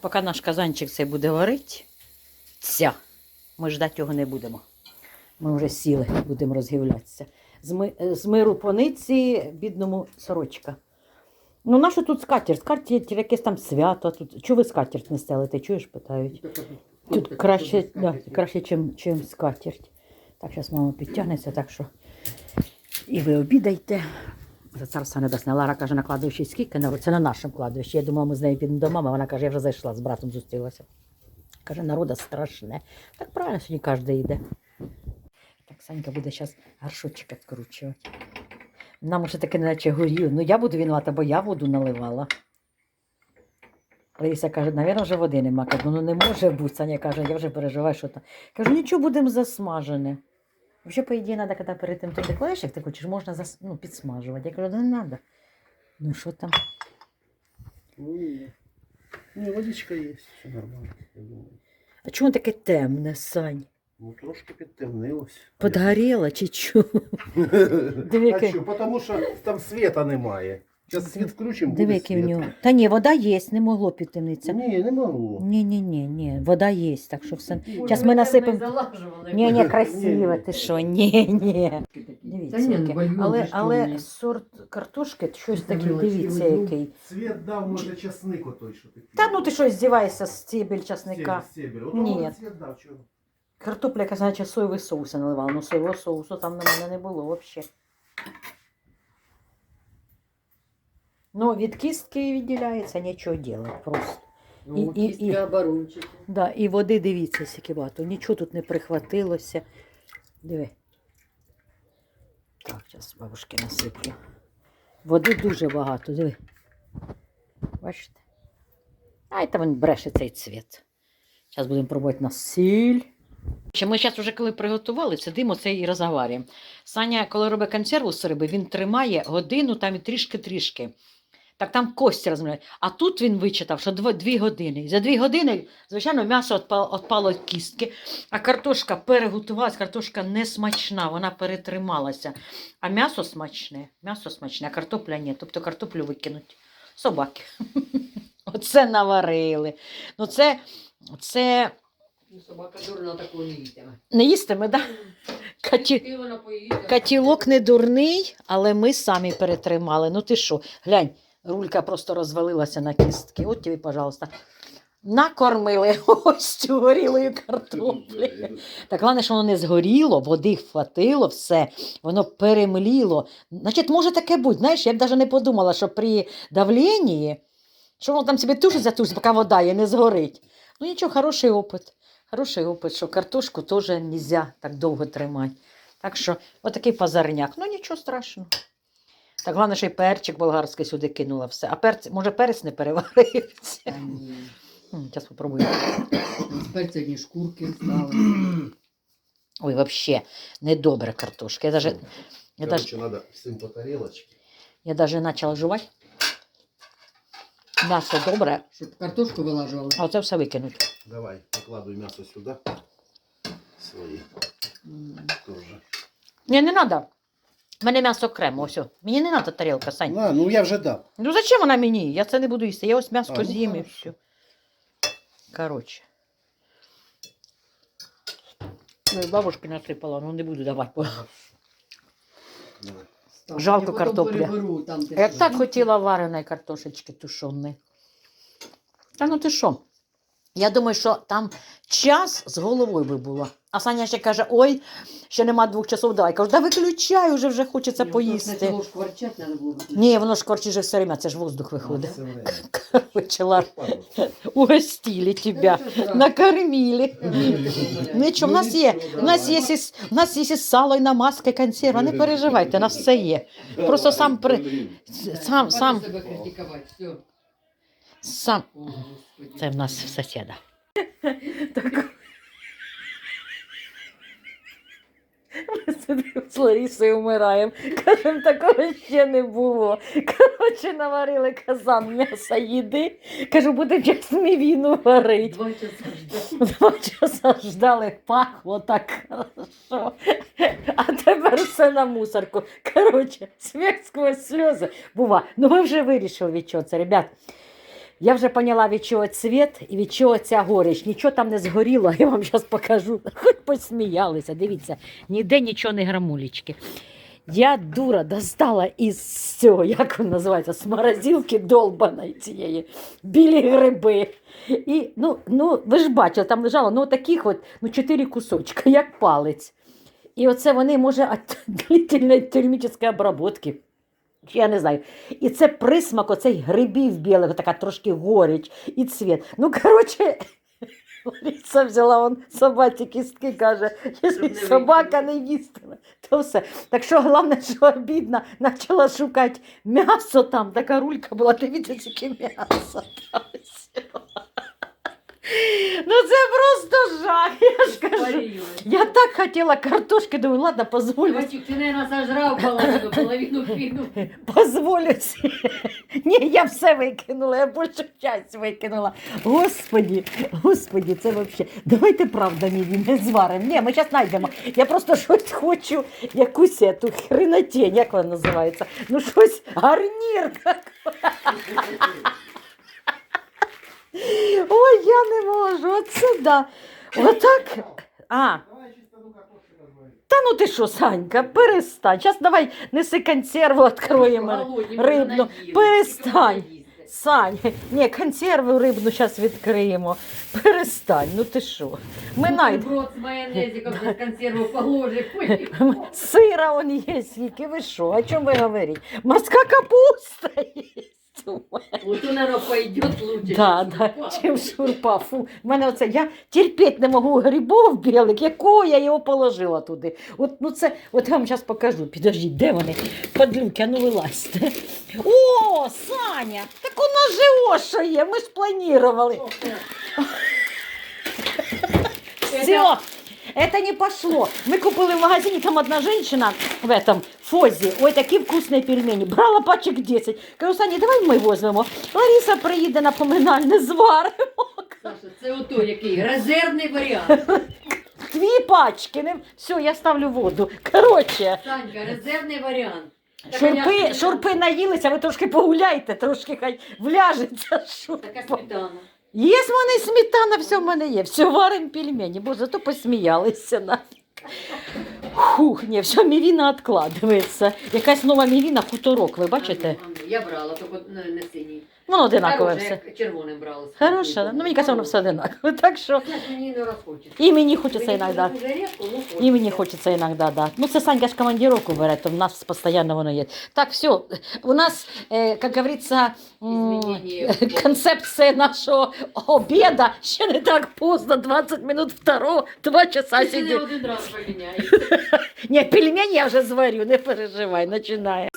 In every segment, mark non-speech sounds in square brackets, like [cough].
Поки наш казанчик цей буде варити, ця, ми ждати його не будемо. Ми вже сіли, будемо розгівлятися. З, ми, е, з миру по ниці бідному сорочка. Ну, нащо тут скатерть? Скатерть, якесь там свято. Тут... Чого ви скатерть не стелите? Чуєш, питають. Тут краще, да, краще, чим, чим скатерть. Так, зараз мама підтягнеться, так що і ви обідайте. За царство небесне. Лара каже, на кладовищі скільки народу? Це на нашому кладовищі. Я думала, ми з нею підемо до мами. Вона каже, я вже зайшла, з братом зустрілася. Каже, народа страшне. Так правильно, сьогодні кожен йде. Так, Санька буде зараз горшочок відкручувати. Нам уже таке наче горіло. Ну я буду винувата, бо я воду наливала. Лариса каже, навірно, вже води нема. Кажу, ну не може бути. Саня каже, я вже переживаю, що там. Кажу, нічого будемо засмажене. Взагалі, по ідеї, треба, коли перед тим ты кладеш, як ти хочеш, можна зас... ну, підсмажувати. Я кажу, «Да не треба. Ну що там? Ну, ні. Ні, водичка є, все нормально, я думаю. А чому таке темне, Сань? Ну, трошки підтемнилось. Подгоріло чи? [laughs] Диви, А яке- що, тому що там світа немає. Зараз світ включимо, Диви, буде який в нього. Та ні, вода є, не могло підтемнитися. Ні, не могло. Ні, ні, ні, ні, вода є, так що все. Зараз ми насипемо. Ні, ні, Ні, красиво, ти що? Ні, ні. Дивіться, Дивіться, яке. Але, але сорт картошки щось таке, дивіться, який. Світ дав, може, часник отой, що такий. Та ну ти що здіваєшся з стебель часника. Стебель, стебель. Ото Ні. може дав, чого? Картопля, яка значить соєвий соус я наливала. Ну соєвого соусу там на мене не було взагалі. Ну, від кістки відділяється, нічого робити просто. Ну, і- і- і- оборончики. Да, і води дивіться, скільки багато. Нічого тут не прихватилося. Диви. Так, зараз бабушки насиплю. Води дуже багато, диви. Бачите? Ай, там він бреше цей цвіт. Зараз будемо пробувати на сіль. Ми зараз вже коли приготували, сидимо це і розговорюємо. Саня, коли робить консерву з риби, він тримає годину там і трішки-трішки. Так там кості розмовляють. А тут він вичитав, що дві години. За дві години, звичайно, м'ясо відпало, відпало від кістки, а картошка переготувалась, картошка не смачна, вона перетрималася. А м'ясо смачне, м'ясо смачне, а картопля ні. Тобто картоплю викинуть. Собаки. [laughs] Оце наварили. Ну це, це Ну, Собака дурна такого не їстиме. не їстиме, так? Да? Каті... Ти вона поїде. Катілок не дурний, але ми самі перетримали. Ну ти що, глянь, рулька просто розвалилася на кістки. От тобі, пожалуйста. Накормили [laughs] ось горілою картоплі. Так головне, що воно не згоріло, води хватило, все, воно перемліло. Значить, може таке бути. Знаєш, я б навіть не подумала, що при давленні, що воно там собі тушиться, тушиться, поки вода є, не згорить. Ну нічого, хороший опит. Хороший опит, що картошку теж не можна так довго тримати. Так що, отакий пазарняк. Ну нічого страшного. Так головне, що й перчик болгарський сюди кинула все. А перць, може, перець не переварився. Та ні. Зараз спробую. Тепер сьогодні шкурки стали. [clears throat] Ой, взагалі, недобра картошка. Я даже, я даже, Короче, надо всім по тарелочці. я даже почала жувати. М'ясо добре, Щоб картошку вилажували. а оце все викинуть. Давай, покладуй м'ясо сюди. Свої М. теж. Ні, не треба. У мене м'ясо окремо, ось. о. Мені не треба тарілка, Сань. А, ну я вже дав. Ну зачем вона мені? Я це не буду їсти. Я ось м'ясо А, ну, з'їм і хорошо. все. Коротше. Ну, і бабушки насипала, ну не буду давати. бо- Давай. Жалко я потім переберу там, Я так хотіла вареної картошечки тушоної. Та ну ти що? Я думаю, що там час з головою би було. А Саня ще каже: ой, ще нема двох часов, давай. Кажу, да виключай, уже вже хочеться Ні, поїсти. Ні, воно ж корчить все время, це ж воздух виходить. Короче, Лар, угостили тебя, Та що накормили. Ну, Нічого, в нас є, в нас є, і- в нас є сало, і намазка, і консерва, не переживайте, у нас все є. Просто сам при... Сам, сам. Сам. Це в нас в сусіда. Ми сидимо з Ларісою вмираємо. Кажемо, такого ще не було. Коротше, наварили казан м'яса їди. Кажу, будемо час війну варити. Два часа ждати. Два часа ждали, пахло так хорошо. А тепер все на мусорку. Коротше, сміх сквозь сльози. Бува. Ну ми вже вирішили від чого це, ребят. Я вже поняла, від чого цвіт і від чого ця горіч. Нічого там не згоріло, [laughs] я вам зараз покажу. Хоч посміялися. Дивіться, ніде нічого не грамулечки. Я дура достала із цього, як він називається, з долбаної цієї, білі гриби. І, ну, ну, ви ж бачили, там лежало ну, таких от, ну, чотири кусочка, як палець. І оце вони, може, від длительної термічної обработки. Чи Я не знаю. І це присмак оцей грибів білих, така трошки горіч і цвіт. Ну, коротше, [laughs] Лариса взяла он собаці кістки, каже, якщо собака не їстиме, то все. Так що головне, що бідна, почала шукати м'ясо там, така рулька була, дивіться, тільки м'ясо. там. Ну це просто жах, я ж кажу. Я так хотіла картошки, думаю, ладно, позволю Ивачик, ты, наверное, сожрал половину, половину кинул. Позволю. Ні, я все викинула, я більшу часть викинула. Господі, господі, це взагалі. Давайте правда мені не зваримо. Ні, ми зараз знайдемо. Я просто щось хочу, якусь ту хренотень, як вона називається. Ну щось гарнір. Ой, я не можу. Оце да. Отак. А. Ну. Та ну ти що, Санька, перестань. Зараз давай неси консерву, відкроємо. Наелся. Перестань. Сань, ні, консерву рибну зараз відкриємо. Перестань, ну ти що? Ми найдемо. Бутерброд с майонезиком, без консерву положи. Сира он є, скільки ви що? О чому ви говорите? Морська капуста є. Вот он, наверное, пойдет лучше. Да, чем да, чим шурпа. Фу. В мене оце, я терпіти не можу грибов білих, якого я його положила туди. От, ну це, от я вам зараз покажу. Підождіть, де вони? Подлюки, а ну вилазьте. О, Саня, так у нас же Оша є, ми ж планували. Все, это не пошло. Мы купили в магазине, там одна женщина в этом Фозе, ой, такі вкусні пельмені. Брала пачок 10. Кажу, Саня, давай ми візьмемо. Лариса приїде на поминальне зваримо. Саша, це ото який резервний варіант. Дві пачки. Не... Все, я ставлю воду. Коротше, Санька, резервний варіант. Така шурпи, я- шурпи наїлися, ви трошки погуляйте, трошки хай вляжеться Така шурпа. сметана. Є в мене сметана, все в мене є. Все варим пельмені. Боже, зато посміялися нафіг. Хух, ні, все, мівіна відкладається. Якась нова мівіна, хуторок, ви бачите? Ну, ну, Я брала, тільки не, не синій. Воно одинакове все. червоним брала. Хороше, ну мені кажеться, воно все одинакове. [laughs] Так що мені не розхочеться. і мені хочеться іноді. ну, І мені хочеться. іноді, да. Ну, це Санька ж командировку бере, то в нас постійно воно є. Так, все, у нас, е, як говориться, концепція нашого обіда ще не так поздно, 20 минут второго, 2 часа не один раз поміняєшся. [laughs] Ні, пельмені я вже зварю, не переживай, починає.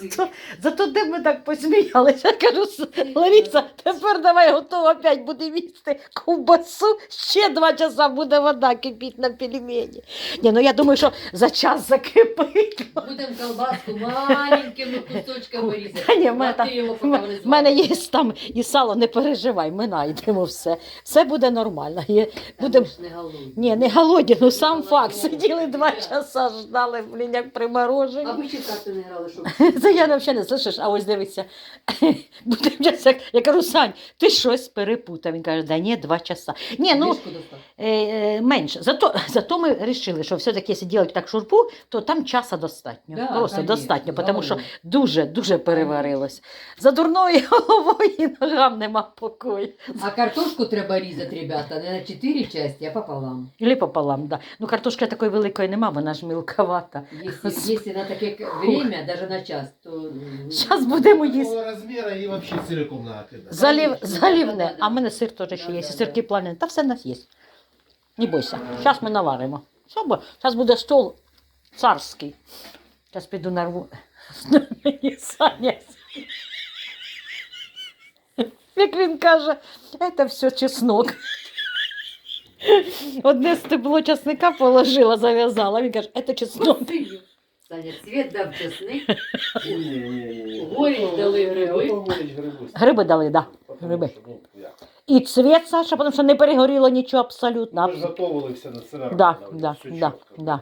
Зато, де ми так посміялися, я кажу, «С- Лариса, тепер давай готово опять буде їсти ковбасу, ще два часа буде вода кипіти на пельмені. Ні, ну я думаю, що за час закипить. Будемо колбаску маленькими кусочками різати. У мене є там і сало, не переживай, ми знайдемо все. Все буде нормально. Є, Та буде... ми ж не голодні. Ні, не голодні, ну сам факт. Сиділи два часа, ждали, блін, як приморожені. А ви ще карти не грали, щоб... Це [laughs] я взагалі не слышиш, а ось дивися. Будемо час, як я кажу, Сань, ти щось перепутав. Він каже, да ні, два часа. Ні, ну е, е, менше. Зато, [laughs] зато ми вирішили, що все-таки, якщо робити так шурпу, то там часу достатньо. Да, Просто конечно, достатньо, тому що дуже, дуже переварилось. За дурною [laughs] головою ногам нема покою. А картошку треба різати, ребята, не на чотири частини, а пополам. Ілі пополам, да. Ну картошки такої великої нема, вона ж мілковата. Якщо, якщо на таке к- время, навіть на час, то... м, Зараз будемо їсти. Такого размера и вообще целиком надо кидать. Залів, залівне, а в мене сир теж ще є, сирки плавлені. Та все в нас є. Не бойся. Зараз ми наваримо. Зараз буде стол царський. Зараз піду нарву. Мені Саня. Як він каже, це все чеснок. Одне стебло чесника положила, зав'язала. Він каже, це чеснок. Саня, цвет дав чесник, Не-не-не. Дали гриби. Гриби дали, так. Да. Гриби. І цвіт, Саша, тому що не перегоріло нічого абсолютно. Ми ж готовили все на сира. Да, да, да, да.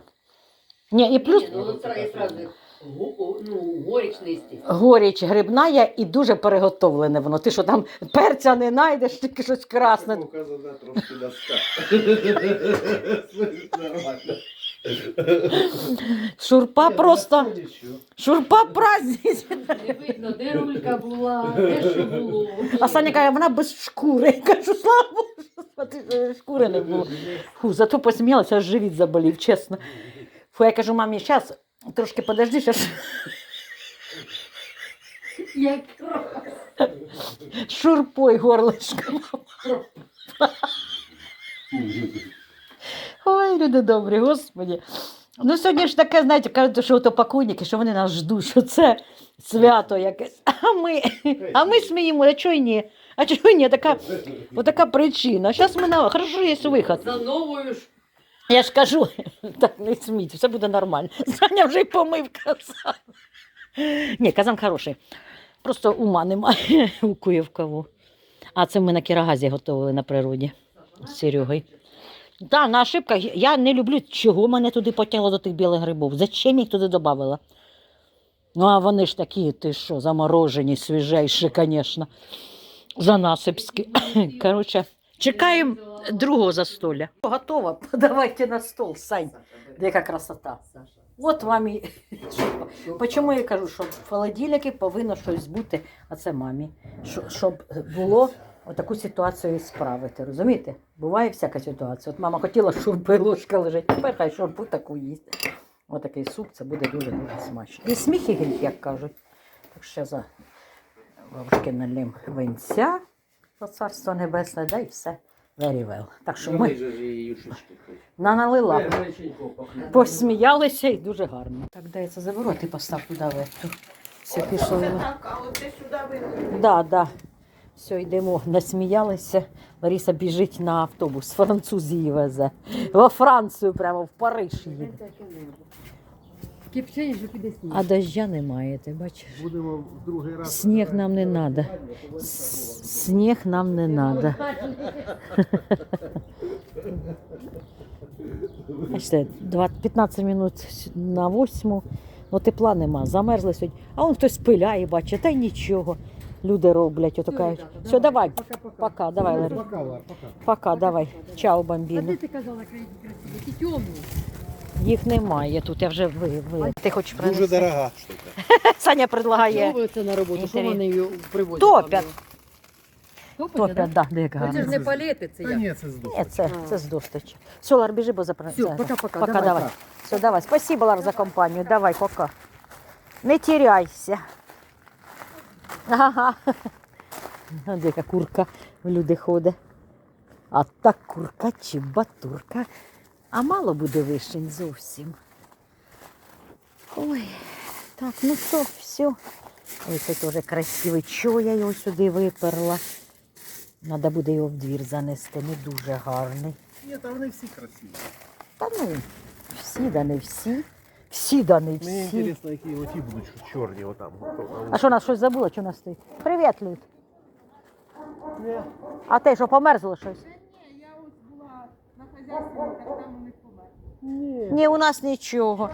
Ні, і плюс Ні, ну, от сразу Ну, горечний стік. Горіч грибна і дуже переготовлене воно. Ти що там перця не знайдеш, тільки щось красне. Указана трошки доска. Шурпа просто. Шурпа праздність. Не видно, де рулька була, де що було. А Саня каже, вона без шкури. Я кажу, слава Богу, смотри, шкури не було. Фу, зато посміялася, аж живіт заболів, чесно. Фу, я кажу, мамі, зараз трошки подожди, зараз Як шурпой горлишко. Ой, люди добрі, господі. Ну, сьогодні ж таке, знаєте, кажуть, що то покойники, що вони нас ждуть, що це свято якесь. А ми, а ми сміємо, а чого ні? А чого ні? Така, отака причина. Зараз ми на хорошо є виход. за новою ж. Я ж кажу, [laughs] так не сміть, все буде нормально. [laughs] Саня вже й помив казан. Ні, казан хороший. Просто ума немає [laughs] у Куєвкову. А це ми на Кірагазі готували на природі з Серегою. Так, на ошибках. Я не люблю, чого мене туди потягло до тих білих грибів. Зачем їх туди додавала? Ну, а вони ж такі, ти що, заморожені, свіжейші, звісно. Занасипські. [coughs] Коротше, чекаємо другого застолля. Готово, [laughs] подавайте на стол, Сань. Яка красота. От мамі. Почому я кажу, що в холодильнику повинно щось бути, а це мамі. Щоб було отаку ситуацію справити. Розумієте? Буває всяка ситуація. От мама хотіла, шурпи ложка лежить, тепер хай шурпу таку їсть. Отакий суп, це буде дуже-дуже смачно. І сміх і гріх, як кажуть. Так що за ложки налім винця, за царство небесне, да і все. Very well. Так що ми наналила. Посміялися і дуже гарно. Так, дай я це заберу, а ти постав туди верту. Все пішло. Так, а от ти сюди. Да, да. Все, йдемо. Насміялися. Лариса біжить на автобус. Француз її везе. Во Францію, прямо в Париж їде. Кипчені, що піде сніг. А дождя немає, ти бачиш? Будемо в другий раз. Сніг нам не треба. Сніг нам не треба. Бачите, два- 15 минут на восьму, ну тепла нема, замерзли сьогодні. А он хтось пиляє, бачить, та й нічого. Люди роблять, ото кажуть. Все, давай, пока, давай, Лари. Пока, Лар, пока. Пока, давай. Чао, А бомбіно. де ти казала красиві? Ті темні. Їх немає тут, я вже ви. ви. Ти хочеш Дуже дорога штука. [laughs] Саня предлагає. Ви це на роботу? Що вони її привозять? Топять. Топять, да, де як Це ж не палети, це Та як? ні, це здорово. Ні, це, це з достачі. Все, Лар, біжи, бо запра... Всё, пока-пока, Пока, давай. давай. Все, давай. Спасибо, Лар, за компанію. Давай, пока. Не теряйся. Ага. [laughs] Де яка курка в люди ходить. А та курка чи батурка. А мало буде вишень зовсім. Ой, так, ну що, все. Ой, це теж красивий. Чого я його сюди виперла? Треба буде його в двір занести, не дуже гарний. Ні, та вони всі красиві. Та ну, всі да не всі. Всі да не Мені всі. які оті будуть що чорні отам. А що нас щось забула, що нас стоїть? Привіт, Люд. А ти що, померзло щось? Ні, я ось була на хазяйстві, Ні, у нас нічого.